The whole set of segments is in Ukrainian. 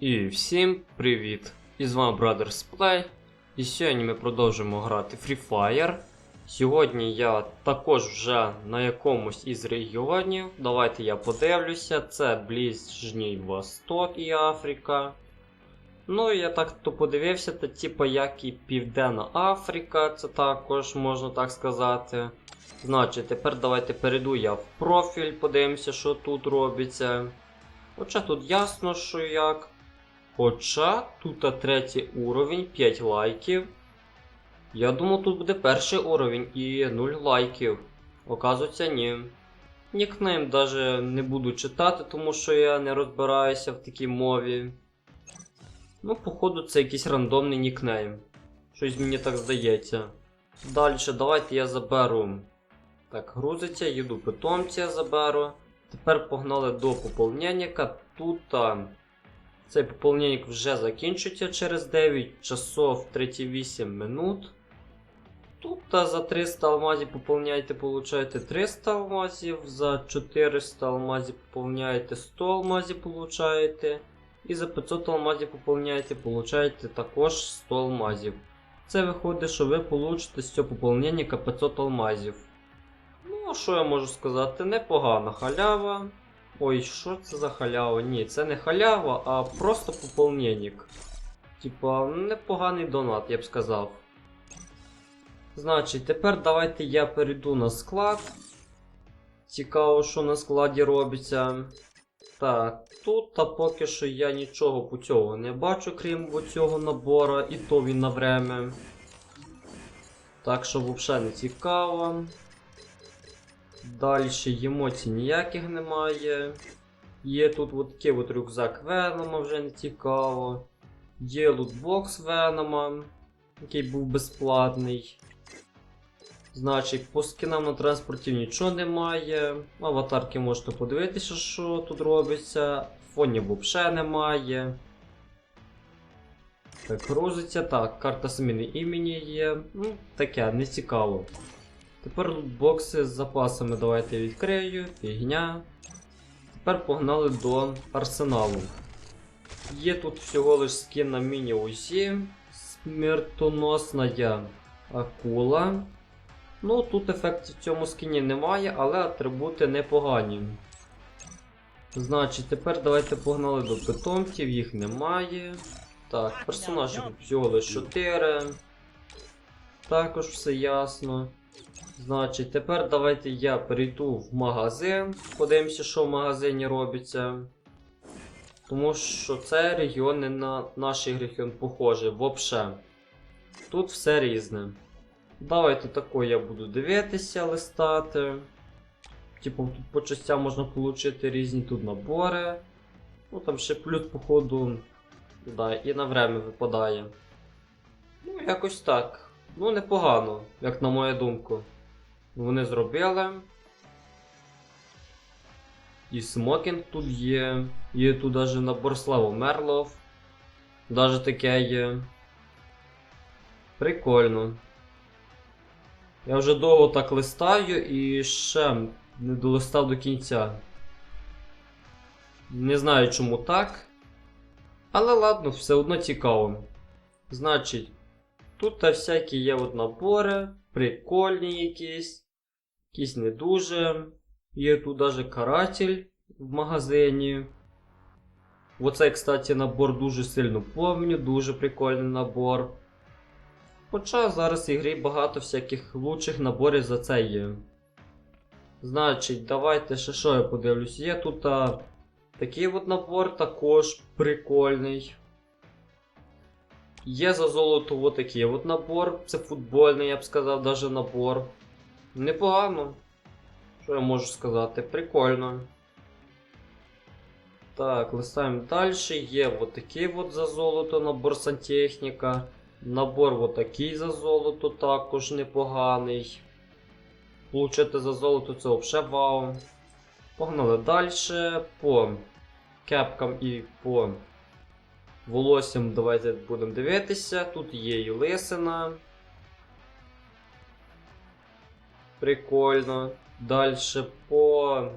І всім привіт! І з вами Brothers Play. І сьогодні ми продовжимо грати Free Fire. Сьогодні я також вже на якомусь із регіонів. Давайте я подивлюся. Це Ближній Восток і Африка. Ну, я так то подивився, та типа як і Південна Африка, це також можна так сказати. Значить, тепер давайте перейду я в профіль, подивимося, що тут робиться. Хоча тут ясно, що як. Хоча тут третій уровень, 5 лайків. Я думав, тут буде перший уровень і 0 лайків. Оказується, ні. Нікнейм даже не буду читати, тому що я не розбираюся в такій мові. Ну, походу, це якийсь рандомний нікнейм. Щось мені так здається. Далі, давайте я заберу. Так, грузиться, їду питомця заберу. Тепер погнали до поповнення. Тут цей поповнення вже закінчується через 9 часов 38 минут. Тут за 300 алмазів поповняєте, получаєте 300 алмазів, за 400 алмазів поповняєте 100 алмазів получаєте. І за 500 алмазів поповняєте, получаєте також 100 алмазів. Це виходить, що ви получите з цього поповнення 500 алмазів. Ну, що я можу сказати? Непогана халява. Ой, що це за халява? Ні, це не халява, а просто поповненник. Типа, непоганий донат, я б сказав. Значить, тепер давайте я перейду на склад. Цікаво, що на складі робиться. Так, тут та поки що я нічого по цього не бачу, крім цього набора, і то він на время. Так що взагалі не цікаво. Далі емоцій ніяких немає. Є тут от такий от рюкзак Венома, вже не цікаво. Є лутбокс Венома, який був безплатний. Значить, по скінам на транспорті нічого немає. Аватарки можете подивитися, що тут робиться. Фонів взагалі немає. Так, грузиться. Так, карта зміни імені є. Ну, таке, не цікаво. Тепер бокси з запасами давайте відкрию. Фігня. Тепер погнали до арсеналу. Є тут всього лиш скін на міні-узі. Смертоносна акула. Ну, тут ефектів в цьому скіні немає, але атрибути непогані. Значить, тепер давайте погнали до питомців, їх немає. Так, персонажів всього лише 4. Також все ясно. Значить, тепер давайте я перейду в магазин. Подивимося, що в магазині робиться. Тому що це регіон не на наш регіон похожий, взагалі. Тут все різне. Давайте тако я буду дивитися, листати. Типу, тут по частям можна отримати різні тут набори. Ну там ще плюс, походу, да, і на время випадає. Ну, якось так. Ну, непогано, як на мою думку. Вони зробили. І смокінг тут є. Є тут навіть набор Слава Мерлов. Даже таке є. Прикольно. Я вже довго так листаю і ще не долистав до кінця. Не знаю чому так. Але ладно, все одно цікаво. Значить, тут та всякі є от набори, прикольні якісь, якісь не дуже. Є тут даже каратель в магазині. Оцей, кстати, набор дуже сильно помню, дуже прикольний набор. Хоча зараз в ігрі багато всяких лучших наборів за це є. Значить, давайте ще що я подивлюсь. Є тут а, такий от набор також прикольний. Є за золото от от набор. Це футбольний, я б сказав, даже набор. Непогано. Що я можу сказати? Прикольно. Так, листаємо далі. Є от такий от за золото набор сантехніка. Набор вот такий за золото також непоганий. Получити за золото це взагалі вау. Погнали далі. По кепкам і по волоссям давайте будемо дивитися. Тут є і лисина. Прикольно. Далі по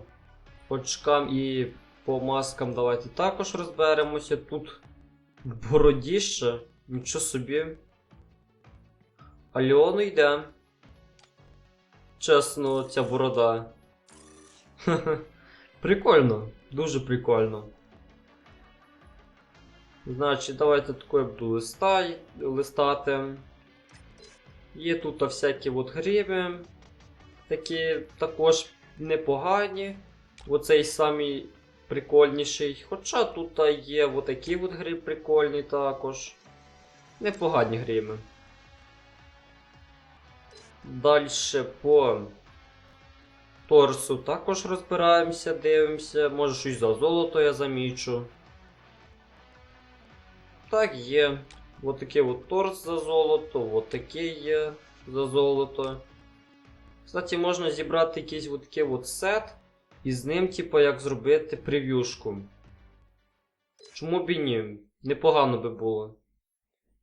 очкам і по маскам давайте також розберемося. Тут бородіще, нічого собі. А Леону йде. Чесно, ця борода. Прикольно, дуже прикольно. Значить, давайте такою буду листати. Є тут всякі от гриби. Такі також непогані. Оцей самий прикольніший. Хоча тут є отакі от гриби прикольні також. Непогані гриби. Далі по торсу також розбираємося, дивимося. Може щось за золото я замічу. Так, є. От такий от торс за золото, от такий є за золото. Кстати, можна зібрати якийсь от такий от сет, і з ним, типу, як зробити прев'юшку. Чому б і ні? Непогано би було.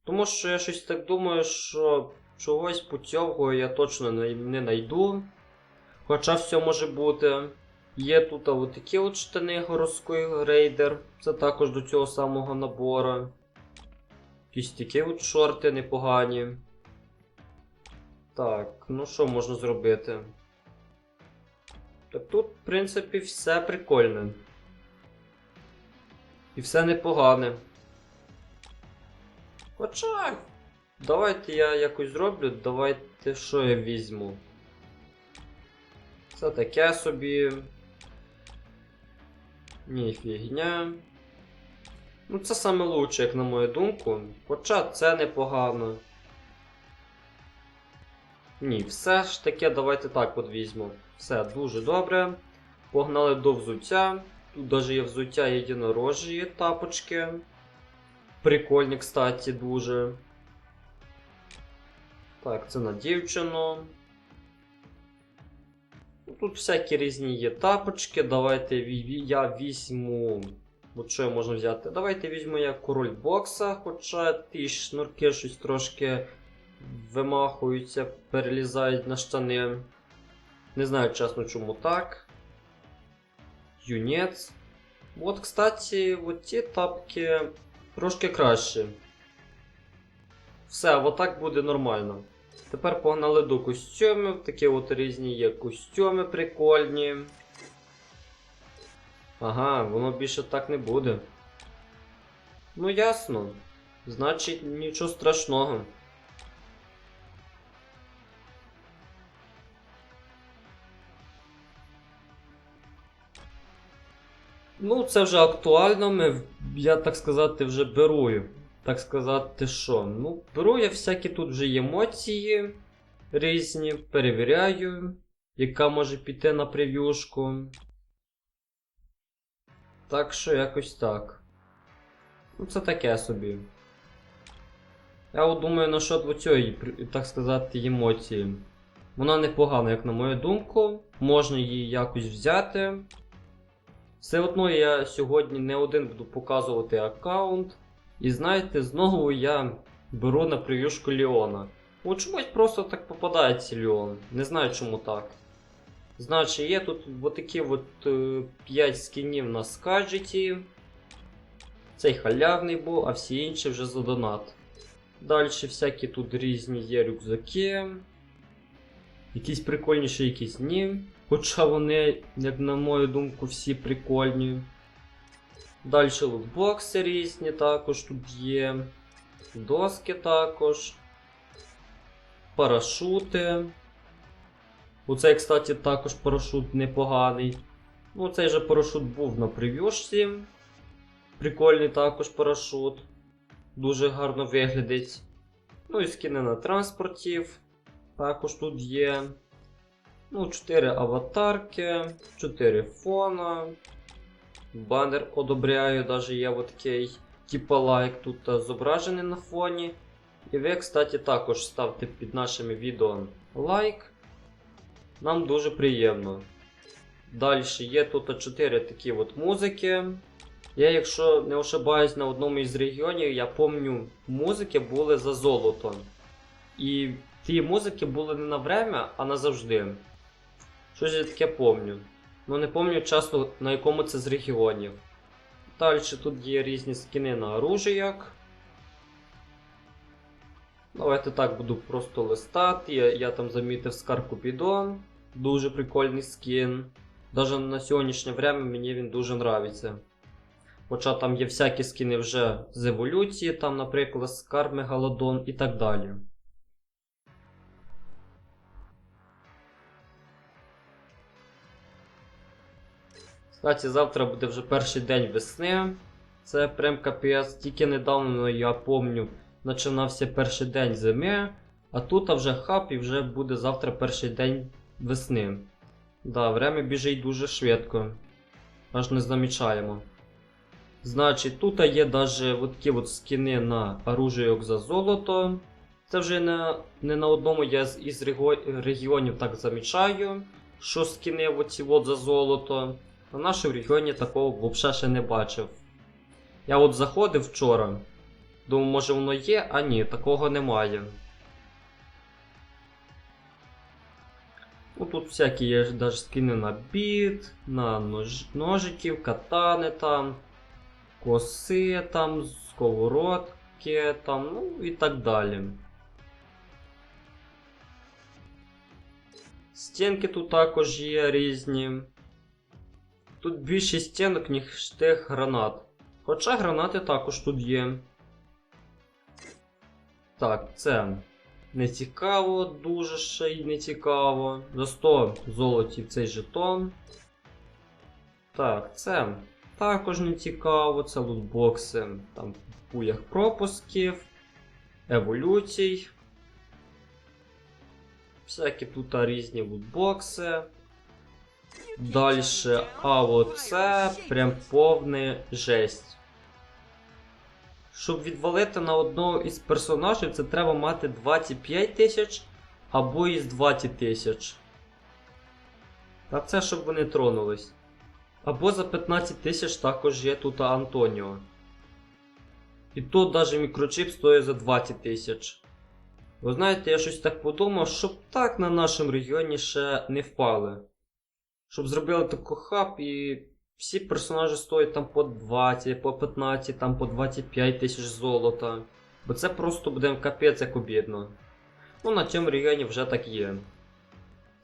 Тому що я щось так думаю, що чогось путьового я точно не, не найду. Хоча все може бути. Є тут от такі от штани городський рейдер. Це також до цього самого набору. Якісь такі от шорти непогані. Так, ну що можна зробити? Так тут, в принципі, все прикольне. І все непогане. Хоча. Давайте я якось зроблю, давайте що я візьму. Це таке собі. Ні, фігня. Ну, це саме лучше, як на мою думку. Хоча це непогано. Ні, все ж таки, давайте так от візьму. Все дуже добре. Погнали до взуття. Тут навіть є взуття єдинорожі тапочки. Прикольні, кстати, дуже. Так, це на дівчину. Ну, Тут всякі різні є тапочки. Давайте я візьму. От що я можна взяти? Давайте візьму я король бокса, хоча ті шнурки щось трошки вимахуються, перелізають на штани. Не знаю чесно, чому так. Юнець. От, кстати, от ті тапки трошки краще. Все, отак буде нормально. Тепер погнали до костюмів. Такі от різні є костюми прикольні. Ага, воно більше так не буде. Ну ясно. Значить, нічого страшного. Ну, це вже актуально. Ми, я так сказати, вже беру. Так сказати, що? Ну, беру я всякі тут вже емоції різні, перевіряю, яка може піти на прев'юшку. Так що якось так. Ну, це таке собі. Я думаю насчет цієї, так сказати, емоції. Вона непогана, як на мою думку. Можна її якось взяти. Все одно я сьогодні не один буду показувати аккаунт. І знаєте, знову я беру на прев'юшку Леона. От чомусь просто так попадається Леон. Не знаю чому так. Значить, є тут отакі от е, 5 скінів на скаджеті. Цей халявний був, а всі інші вже за донат. Далі всякі тут різні є рюкзаки. Якісь прикольніші, якісь ні. Хоча вони, як на мою думку, всі прикольні. Далі лутбокси різні також тут є. Доски також. Парашути. Оцей, кстати, також парашут непоганий. Ну, цей же парашут був на прев'юшці. Прикольний також парашут. Дуже гарно виглядить. Ну і скини на транспортів. Також тут є. Ну, 4 аватарки, 4 фона. Банер одобряю, навіть є такий типа лайк тут е, зображений на фоні. І ви, кстати, також ставте під нашими відео лайк. Нам дуже приємно. Далі є тут 4 такі от музики. Я, якщо не ошибаюсь, на одному із регіонів, я пам'ятаю, музики були за золото. І ті музики були не на время, а назавжди. Щось я таке помню. Ну не пам'ятаю часто на якому це з регіонів. Далі тут є різні скини на оружіяк. Давайте так буду просто листати. Я, я там замітив Скар Купідон. Дуже прикольний скін. Даже на сьогоднішнє время мені він дуже нравиться. Хоча там є всякі скини вже з еволюції, там, наприклад, Скар Мегалодон і так далі. Кстати, завтра буде вже перший день весни. Це прям капець. Тільки недавно, я пам'ятаю, починався перший день зими, а тут а вже хап і вже буде завтра перший день весни. Да, время біжить дуже швидко. Аж не замічаємо. Значить, тут є даже от такі от скини на оружейок за золото. Це вже не, не на одному я з із регіонів так замічаю, що скини оці от за золото. На нашому регіоні такого взагалі ще не бачив. Я от заходив вчора. Думав, може воно є, а ні, такого немає. Ну тут всякі є даже скини на біт, на нож... ножиків, катани там, коси там, сковородки там, ну і так далі. Стінки тут також є різні. Тут більше стінок, ніж тих гранат. Хоча гранати також тут є. Так, це не цікаво, дуже ще й не цікаво. За 100 золотів цей жетон. Так, це також не цікаво, це лутбокси. Там в пулях пропусків, еволюцій. Всякі тут різні лутбокси. Дальше, а оце прям повне жесть. Щоб відвалити на одного із персонажів, це треба мати 25 тисяч або із 20 тисяч. А це щоб вони тронулись. Або за 15 тисяч також є тут Антоніо. І тут навіть мікрочип стоїть за 20 тисяч. Ви знаєте, я щось так подумав, щоб так на нашому регіоні ще не впали. Щоб зробили таку хаб і всі персонажі стоять там по 20, по 15, там по 25 тисяч золота. Бо це просто буде капець як обідно. Ну на цьому регіоні вже так є.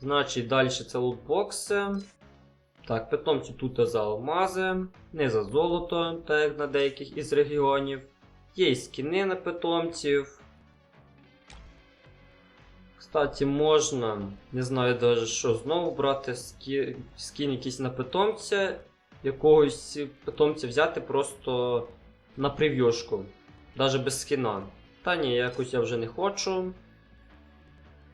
Значить, далі це лутбокси. Так, питомці тут за алмази, не за золото, так як на деяких із регіонів. Є і скіни на питомців. Кстати, можна, не знаю даже що, знову брати скі... скін якийсь на питомця, якогось питомця взяти просто на прев'юшку, даже без скіна. Та ні, якось я вже не хочу.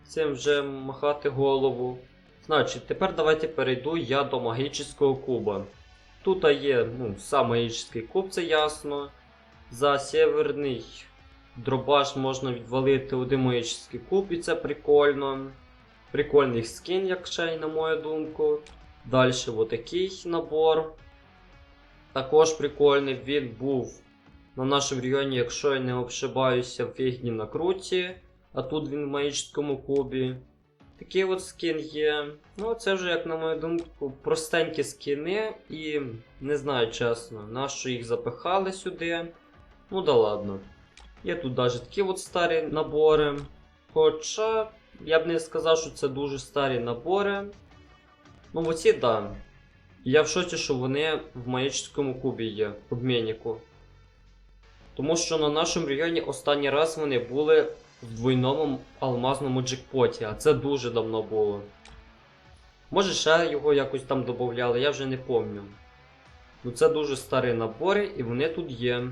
Цим вже махати голову. Значить, тепер давайте перейду я до магічного куба. Тут є ну, сам магічний куб, це ясно. За северний дробаш можна відвалити один магічний куб, і це прикольно. Прикольний скін, як ще й на мою думку. Далі отакий набор. Також прикольний, він був на нашому регіоні, якщо я не обшибаюся, в фігні на круті, а тут він в магічному кубі. Такий от скін є. Ну, це вже, як на мою думку, простенькі скіни, і не знаю чесно, на що їх запихали сюди. Ну да ладно. Є тут навіть такі от старі набори. Хоча я б не сказав, що це дуже старі набори. Ну, оці да. Я в шоці, що вони в маячському кубі є, обміннику. Тому що на нашому регіоні останній раз вони були в двойному алмазному джекпоті, а це дуже давно було. Може ще його якось там додавали, я вже не пам'ятаю. Ну це дуже старі набори і вони тут є.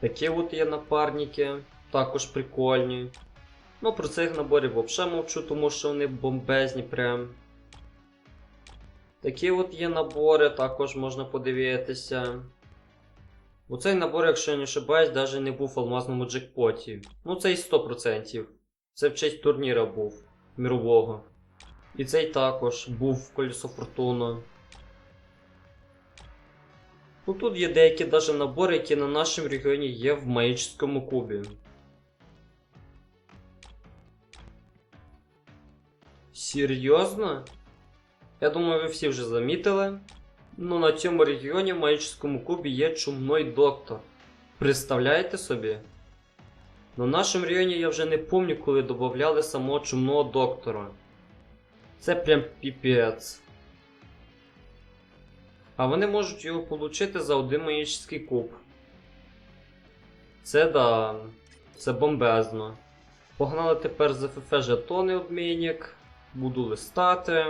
Такі от є напарники, також прикольні. Ну про цих наборів взагалі мовчу, тому що вони бомбезні прям. Такі от є набори, також можна подивитися. Оцей набор, якщо я не ошибаюсь, навіть не був в алмазному джекпоті. Ну цей 100%. Це в честь турніра був мірового. І цей також був в колесо фортуна. Ну тут є деякі даже набори, які на нашому регіоні є в магічному кубі. Серйозно? Я думаю, ви всі вже замітили. Ну, на цьому регіоні в магічному кубі є чумной доктор. Представляєте собі? На нашому районі я вже не пам'ятаю, коли додавали самого чумного доктора. Це прям піпець. А вони можуть його отримати за один магічний куб. Це да. Це бомбезно. Погнали тепер з ФФ жетони обмінник. Буду листати.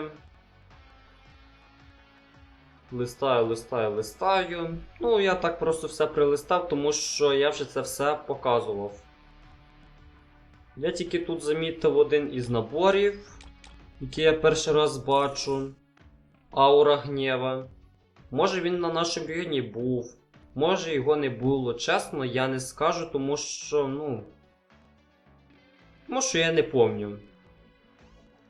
Листаю, листаю, листаю. Ну, я так просто все прилистав, тому що я вже це все показував. Я тільки тут замітив один із наборів, який я перший раз бачу. Аура гнєва. Може він на нашому районі був. Може його не було. Чесно, я не скажу, тому що, ну. Тому що я не пам'ятаю.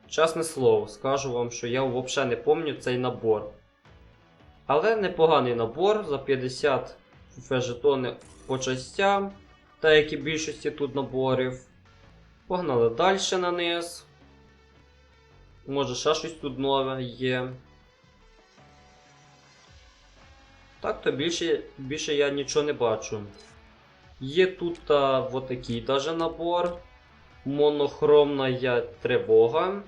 Чесне слово, скажу вам, що я взагалі не пам'ятаю цей набор. Але непоганий набор за 50 ФФ жетони по частям, та як і більшості тут наборів. Погнали далі на низ. Може ще щось тут нове є. Так, то більше, більше я нічого не бачу. Є тут а, отакий даже набор. Монохромна тривога.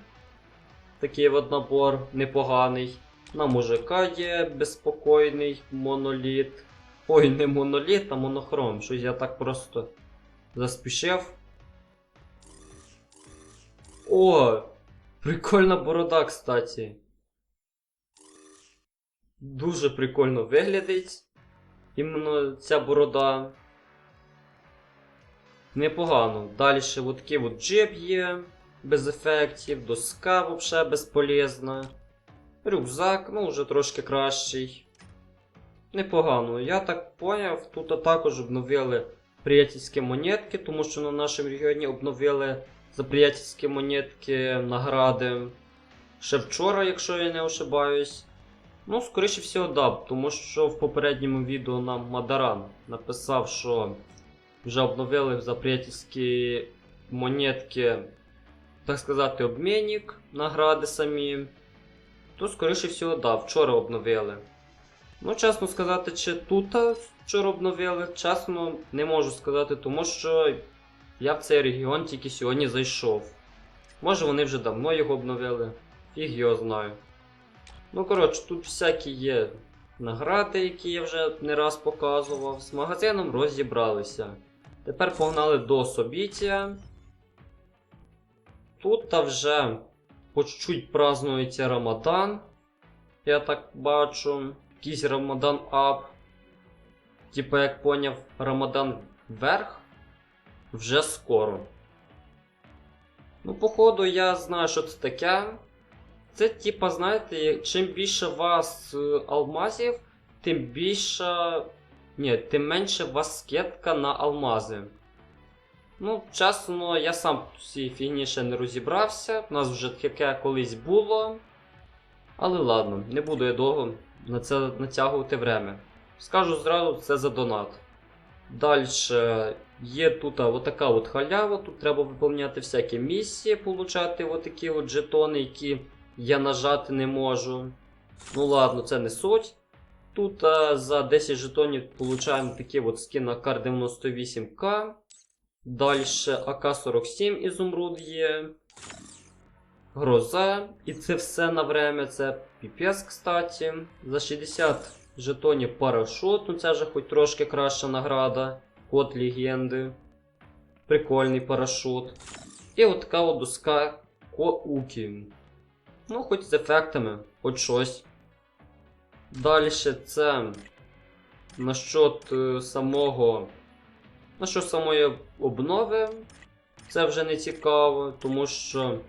Такий от набор непоганий. На мужика є безпокійний моноліт. Ой, не моноліт, а монохром. Щось я так просто заспішив. О! Прикольна борода, кстати. Дуже прикольно виглядить. Іменно ця борода. Непогано. Далі от такий от джеб є. Без ефектів, доска взагалі безполезна. Рюкзак, ну, вже трошки кращий. Непогано. Я так поняв, тут також обновили приятельські монетки, тому що на нашому регіоні обновили за приятельські монетки награди. Ще вчора, якщо я не ошибаюсь. Ну, скоріше всього, да, тому що в попередньому відео нам Мадаран написав, що вже обновили за приятельські монетки, так сказати, обмінник, награди самі. То, скоріше всього, да, вчора обновили. Ну, чесно сказати, чи тут вчора обновили, чесно, не можу сказати, тому що я в цей регіон тільки сьогодні зайшов. Може вони вже давно його обновили, фіг його знаю. Ну, коротше, тут всякі є награди, які я вже не раз показував. З магазином розібралися. Тепер погнали до Собіття. Тут та вже по чуть-чуть празднується Рамадан. Я так бачу. Якийсь Рамадан ап. Типа, як поняв, Рамадан вверх вже скоро. Ну, походу, я знаю, що це таке. Це, типа, знаєте, чим більше у вас е, алмазів, тим більше. Ні, тим менше у вас скидка на алмази. Ну, чесно, я сам в цій фігні ще не розібрався. У нас вже таке колись було. Але ладно, не буду я довго на це натягувати время. Скажу зразу, це за донат. Далі є тут отака от халява, тут треба виконувати всякі місії, получати отакі от жетони, які я нажати не можу. Ну ладно, це не суть. Тут а, за 10 жетонів получаємо такий от на кар 98К. Далі АК-47 ізумруд є. Гроза. І це все на время. Це піпес, кстати. За 60 жетонів парашут. Ну це вже хоч трошки краща награда. Код легенди. Прикольний парашут. І от така от доска Коукі. Ну, хоч з ефектами, хоч щось. Далі це насчет е, самого. Насчет самої обнови. Це вже не цікаво, тому що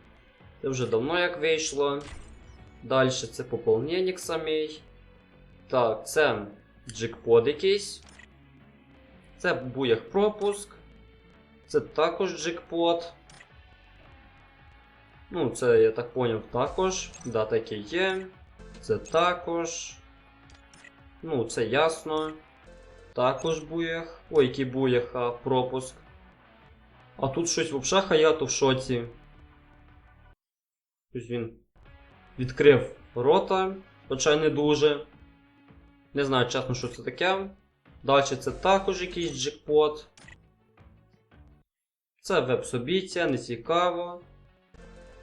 це вже давно як вийшло. Далі це поповнення самий. Так, це джекпот якийсь. Це буях пропуск. Це також джекпот. Ну, це, я так поняв, також. Да, таке є. Це також. Ну, це ясно. Також буях. Ой, який буях, а пропуск. А тут щось взагалі хаято в шоці. Щось він відкрив рота, хоча й не дуже. Не знаю чесно, що це таке. Далі це також якийсь джекпот. Це веб-собіття, не цікаво.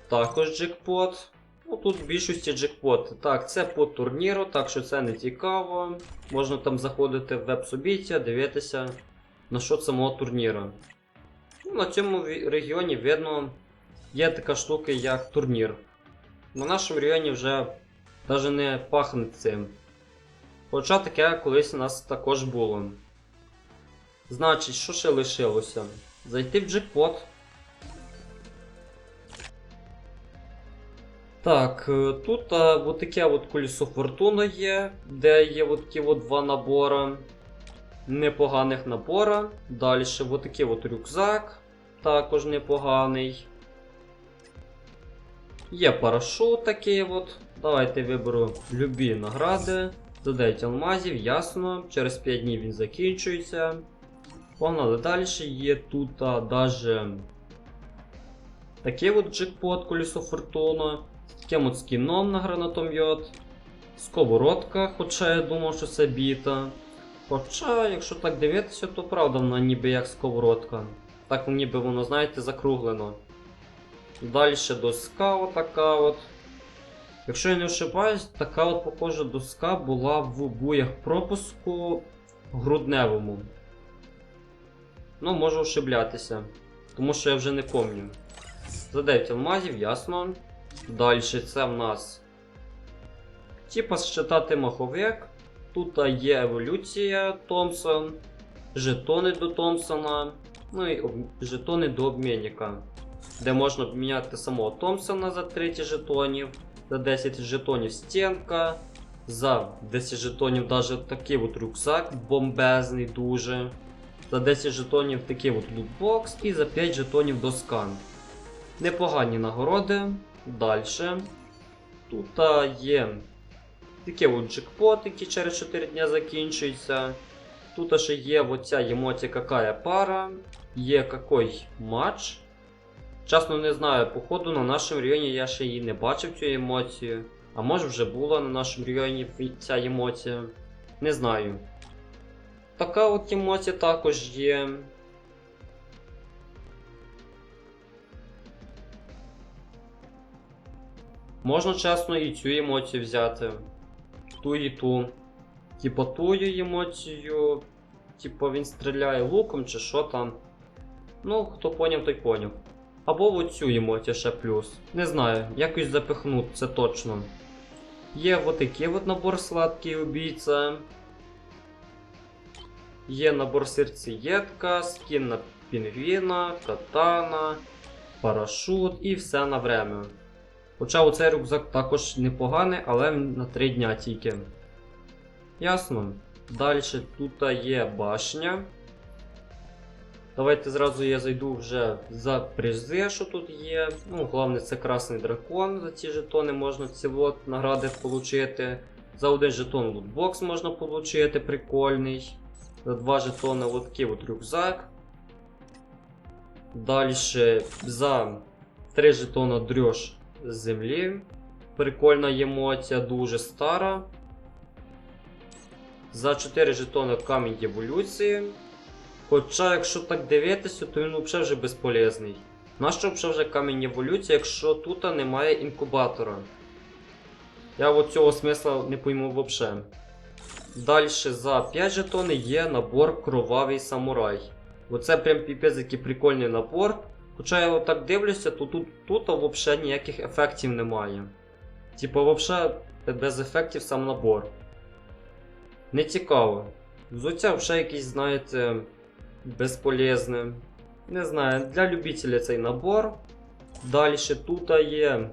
Також джекпот. Ну тут в більшості джекпоти. Так, це по турніру, так що це не цікаво. Можна там заходити в веб-собіття, дивитися на що самого турніру. Ну, на цьому регіоні видно, є така штука, як турнір. На нашому регіоні вже навіть не пахне цим. Хоча таке колись у нас також було. Значить, що ще лишилося? Зайти в джекпот. Так, е, тут а, от таке от колесо фортуни є, де є от такі от два набори. Непоганих набора. Далі от такий от рюкзак, також непоганий. Є парашут такий от. Давайте виберу любі награди. За 9 алмазів, ясно. Через 5 днів він закінчується. Погнали далі. Є тут а, даже такий от джекпот колесо фортуна. З таким от скіном на гранатомйот. Сковородка, хоча я думав, що це біта. Хоча, якщо так дивитися, то правда вона ніби як сковородка. Так ніби воно, знаєте, закруглено. Далі доска отака от. Якщо я не ошибаюсь, така от похожа доска була в буях пропуску грудневому. Ну, можу ошиблятися. Тому що я вже не пам'ятаю. За 9 алмазів, ясно. Далі це в нас. Типа считати маховик. Тут є еволюція Томпсон, жетони до Томпсона, ну і об... жетони до обмінника, де можна обміняти самого Томпсона за 30 жетонів, за 10 жетонів стінка, за 10 жетонів навіть такий от рюкзак бомбезний дуже. За 10 жетонів такий от лутбокс і за 5 жетонів доскан. Непогані нагороди. Далі. Тут є Таке от джекпот, який через 4 дня закінчується. Тут ще є оця емотія какая пара, є какой матч. Чесно не знаю, походу на нашому районі я ще її не бачив цю емоцію. А може вже була на нашому районі ця емоція. Не знаю. Така от емоція також є. Можна чесно і цю емоцію взяти ту і ту. Типа тую емоцію. Типа він стріляє луком чи що там. Ну, хто поняв, той поняв. Або оцю емоцію ще плюс. Не знаю, якось запихнуть, це точно. Є отакий от набор сладкий убійця. Є набор серцеєдка, скін на пінгвіна, катана, парашут і все на время. Хоча оцей рюкзак також непоганий, але на 3 дня тільки. Ясно. Далі тут є башня. Давайте зразу я зайду вже за призи, що тут є. Ну, головне, це красний дракон. За ці жетони можна ці награди отримати. За один жетон лутбокс можна отримати, прикольний. За два жетони от такий от рюкзак. Далі за 3 жетона дрьош з землі. Прикольна емоція, дуже стара. За 4 жетони камінь еволюції. Хоча, якщо так дивитися, то він взагалі вже безполезний. Нащо вже камінь еволюції, якщо тут немає інкубатора? Я от цього смисла не пойму взагалі. Далі за 5 жетони є набор Кровавий самурай. Оце прям піпець який прикольний набор. Хоча я так дивлюся, то тут, тут взагалі ніяких ефектів немає. Типа, взагалі без ефектів сам набор. Не цікаво. Взуття вже якийсь, знаєте, безполезне. Не знаю, для любителя цей набор. Далі тут є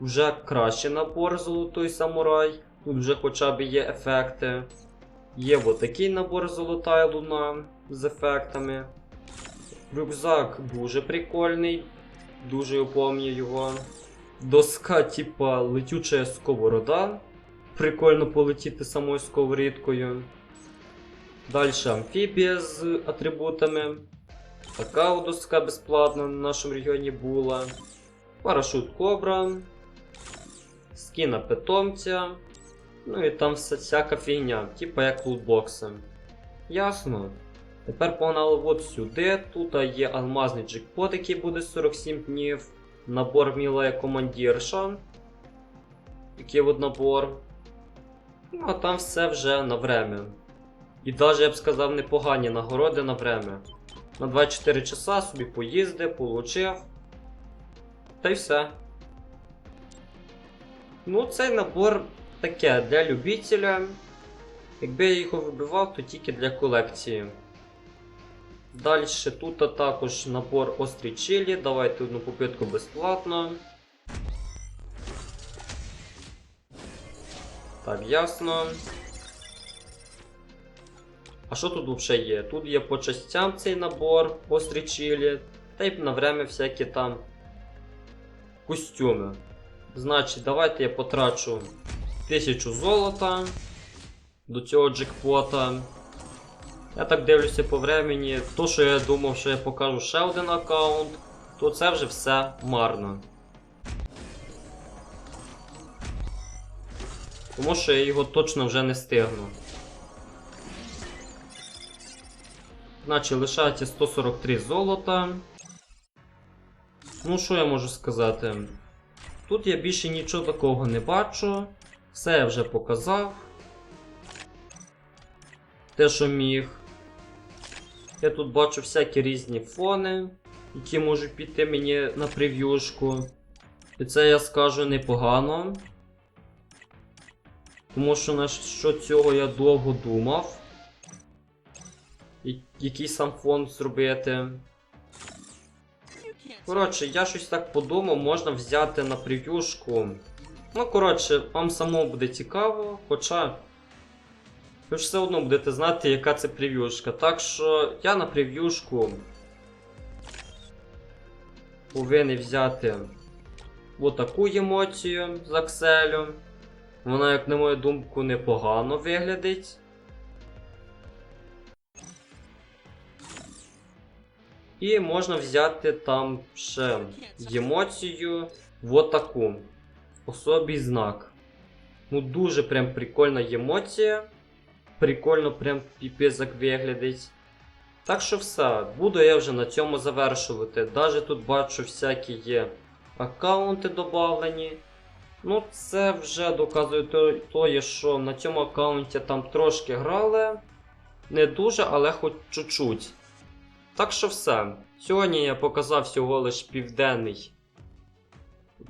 вже кращий набор Золотой самурай. Тут вже хоча б є ефекти. Є отакий набор Золота луна з ефектами. Рюкзак дуже прикольний, дуже пам'ятаю його. Доска, типа летюча сковорода. Прикольно полетіти самою сковорідкою. Далі амфібія з атрибутами. Така доска безплатна на нашому регіоні була. Парашут кобра. Скіна питомця. Ну і там вся- всяка фігня, типа як лутбокси. Ясно. Тепер погнали от сюди. Тут є алмазний джекпот, який буде 47 днів. Набор мілая командірша. Такий от набор. Ну, а там все вже на время. І навіть я б сказав непогані нагороди на время. На 24 часа собі поїздив, получив. Та й все. Ну, цей набор таке для любителя. Якби я його вибивав, то тільки для колекції. Далі тут також набор острі чилі. Давайте одну попитку безплатно. Так, ясно. А що тут взагалі є? Тут є по частям цей набор, острі чилі, та й на время всякі там костюми. Значить, давайте я потрачу 1000 золота до цього джекпота. Я так дивлюся по времені. То, що я думав, що я покажу ще один аккаунт, то це вже все марно. Тому що я його точно вже не стигну. Значить, лишається 143 золота. Ну, що я можу сказати? Тут я більше нічого такого не бачу. Все я вже показав. Те, що міг. Я тут бачу всякі різні фони, які можуть піти мені на прев'юшку. І це я скажу непогано. Тому що на що цього я довго думав. Який сам фон зробити. Коротше, я щось так подумав, можна взяти на прев'юшку. Ну, коротше, вам самому буде цікаво, хоча. Ви ж все одно будете знати, яка це прев'юшка. Так що я на прев'юшку повинен взяти отаку емоцію з Акселю. Вона, як на мою думку, непогано виглядить. І можна взяти там ще емоцію в таку. Особий знак. Ну дуже прям прикольна емоція. Прикольно прям піпець виглядить. Так що все, буду я вже на цьому завершувати. Даже тут бачу всякі є аккаунти додавлені. Ну, це вже доказує то, що на цьому аккаунті там трошки грали. Не дуже, але хоч чуть-чуть. Так що все. Сьогодні я показав всього лиш південний.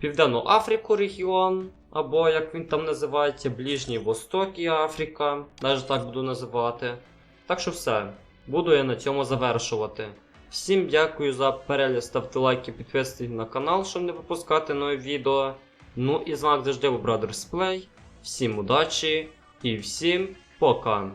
Південну Африку регіон, або як він там називається, Ближній Восток і Африка, навіть так буду називати. Так що все. Буду я на цьому завершувати. Всім дякую за перегляд, ставте лайки, підписуйтесь на канал, щоб не пропускати нові відео. Ну і з вами завжди був Brothers Play. Всім удачі і всім пока!